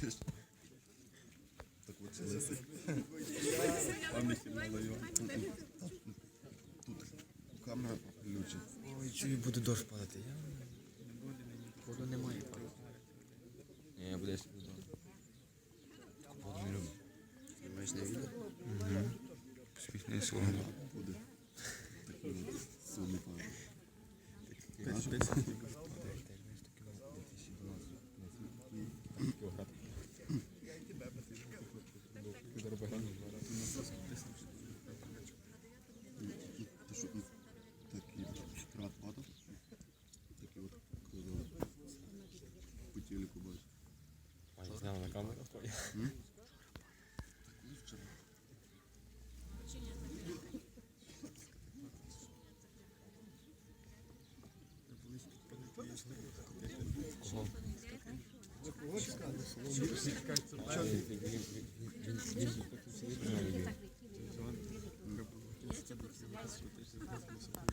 будеш. Так от чи лисий. Пам'яті малою. Тут камера включить. Ой, чую, буде дощ падати. Я... Воду немає падати. Ні, я буду якщо буду. Воду не люблю. Знімаєш на відео? Смішне слово. Буде. Такий от сумний пам'ять. Ти що, ну, такий штрат падав? Такий от, коли по телеку бачиш. Ой, зняв на камеру. Кого? А, він- він- він- він- він- він-